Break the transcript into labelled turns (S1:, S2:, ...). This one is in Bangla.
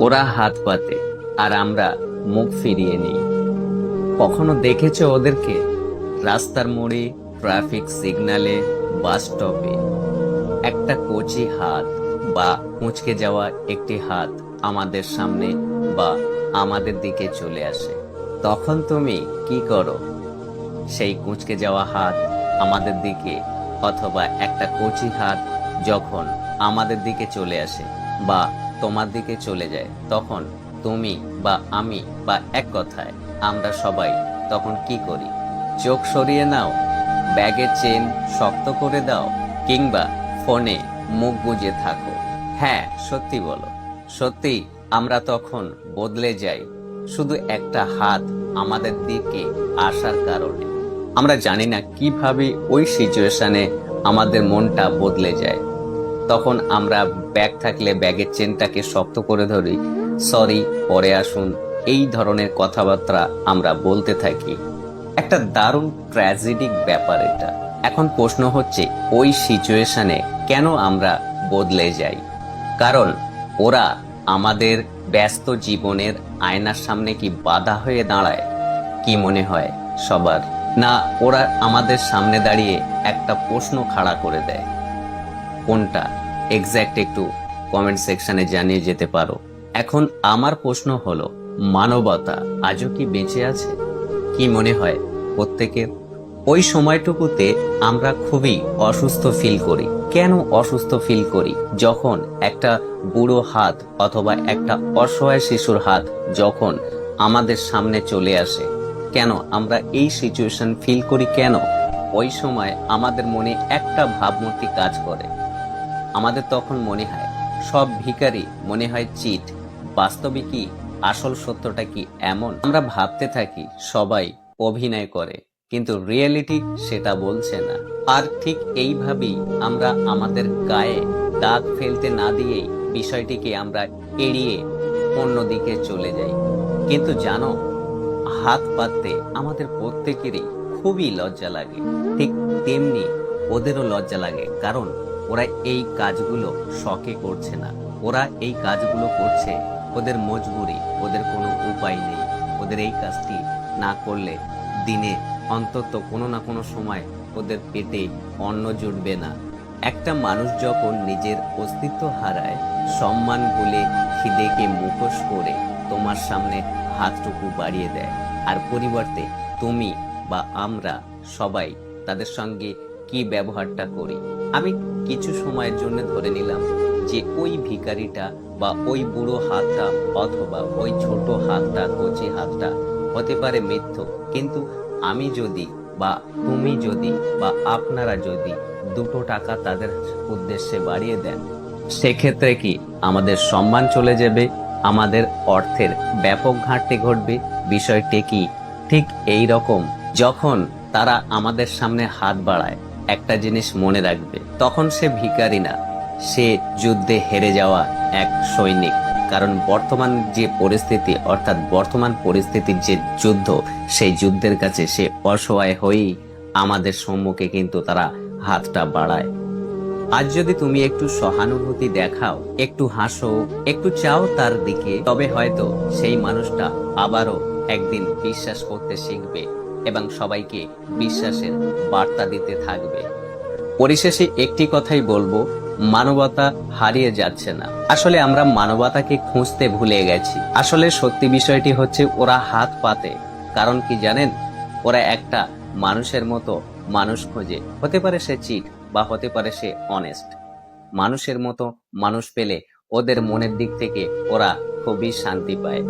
S1: ওরা হাত পাতে, আর আমরা মুখ ফিরিয়ে নিই। কখনো দেখেছ ওদেরকে? রাস্তার মোড়ে, ট্রাফিক সিগনালে, বাস স্টপে। একটা কচি হাত বা কুঁচকে যাওয়া একটি হাত আমাদের সামনে বা আমাদের দিকে চলে আসে। তখন তুমি কি করো? সেই কুঁচকে যাওয়া হাত আমাদের দিকে অথবা একটা কচি হাত যখন আমাদের দিকে চলে আসে বা তোমার দিকে চলে যায়, তখন তুমি বা আমি বা এক কথায় আমরা সবাই তখন কি করি? চোখ সরিয়ে নাও ব্যাগের চেন শক্ত করে দাও, কিংবা ফোনে মুখ গুজে থাকো। হ্যাঁ সত্যি বলো। সত্যি, আমরা তখন বদলে যাই, শুধু একটা হাত আমাদের দিকে আসার কারণে। আমরা জানি না কীভাবে ওই সিচুয়েশনে আমাদের মনটা বদলে যায়। তখন আমরা ব্যাগ থাকলে ব্যাগের চেনটাকে শক্ত করে ধরি। সরি, পরে আসুন। এই ধরনের কথাবার্তা আমরা বলতে থাকি। একটা দারুণ ট্র্যাজেডিক ব্যাপার এটা। এখন প্রশ্ন হচ্ছে, ওই সিচুয়েশনে কেন আমরা বদলে যাই? কারণ ওরা আমাদের ব্যস্ত জীবনের আয়নার সামনে কি বাধা হয়ে দাঁড়ায়? কি মনে হয় সবার? না, ওরা আমাদের সামনে দাঁড়িয়ে একটা প্রশ্ন খাড়া করে দেয়। কোনটা? এক্স্যাক্ট একটু কমেন্ট সেকশনে জানিয়ে যেতে পারো। এখন আমার প্রশ্ন হলো, মানবতা আজও কি বেঁচে আছে? কি মনে হয় প্রত্যেকের? ওই সময়টুকুতে আমরা খুবই অসুস্থ ফিল করি। কেন অসুস্থ ফিল করি? যখন একটা বুড়ো হাত অথবা একটা অসহায় শিশুর হাত যখন আমাদের সামনে চলে আসে, কেন আমরা এই সিচুয়েশন ফিল করি কেন? ওই সময় আমাদের মনে একটা ভাবমূর্তি কাজ করে। আমাদের তখন মনে হয়, সব ভিখারি মনে হয় চিট। বাস্তবে কি, আসল সত্যটা কি এমন? আমরা ভাবতে থাকি, সবাই অভিনয় করে, কিন্তু রিয়েলিটি সেটা বলছে না। আর ঠিক এইভাবেই আমরা আমাদের গায়ে দাগ ফেলতে না দিয়েই বিষয়টিকে আমরা এড়িয়ে অন্যদিকে চলে যাই। কিন্তু জানো, হাত পাততে আমাদের প্রত্যেকেরই খুবই লজ্জা লাগে। ঠিক তেমনি ওদেরও লজ্জা লাগে, কারণ ওরা এই কাজগুলো শখে করছে না। ওরা এই কাজগুলো করছে ওদের মজবুরি, ওদের কোনো উপায় নেই। ওদের এই কাজটি না করলে দিনে অন্তত কোনো না কোনো সময় ওদের পেটে অন্ন জুটবে না। একটা মানুষ যখন নিজের অস্তিত্ব হারায়, সম্মান ভুলে খিদেকে মুখোশ করে তোমার সামনে হাতটুকু বাড়িয়ে দেয়। আর পরিবর্তে তুমি বা আমরা সবাই তাদের সঙ্গে কি ব্যবহারটা করি? আমি কিছু সময়ের জন্য ধরে নিলাম যে ওই ভিকারিটা বা ওই বুড়ো হাতটা অথবা ওই ছোট হাতটা, কচি হাতটা হতে পারে মিথ্য। কিন্তু আমি যদি বা তুমি যদি বা আপনারা যদি দুটো টাকা তাদের উদ্দেশ্যে বাড়িয়ে দেন, সেক্ষেত্রে কি আমাদের সম্মান চলে যাবে? আমাদের অর্থের ব্যাপক ঘাটতি ঘটবে? বিষয়টি কি ঠিক এই রকম? যখন তারা আমাদের সামনে হাত বাড়ায় একটা জিনিস মনে রাখবে, তখন সে ভিখারি না। সে যুদ্ধে হেরে যাওয়া এক সৈনিক। কারণ বর্তমান যে পরিস্থিতি, অর্থাৎ বর্তমান পরিস্থিতির যে যুদ্ধ, সেই যুদ্ধের কাছে সে অসহায় হয়েই আমাদের সম্মুখে কিন্তু তারা হাতটা বাড়ায়। আজ যদি তুমি একটু সহানুভূতি দেখাও, একটু হাসো, একটু চাও তার দিকে, তবে হয়তো সেই মানুষটা আবারও একদিন বিশ্বাস করতে শিখবে। এবং সবাইকে বিশ্বাসের বার্তা দিতে থাকবে। পরিশেষে একটি কথাই বলব, মানবতা হারিয়ে যাচ্ছে না। আসলে আমরা মানবতাকে খুঁজতে ভুলে গেছি। আসলে সত্যি বিষয়টি হচ্ছে ওরা হাত পাতে। কারণ কি জানেন? ওরা একটা মানুষের মতো মানুষ খোঁজে। হতে পারে সে চিট বা হতে পারে সে অনেস্ট মানুষের মতো মানুষ পেলে ওদের মনের দিক থেকে ওরা খুবই শান্তি পায়।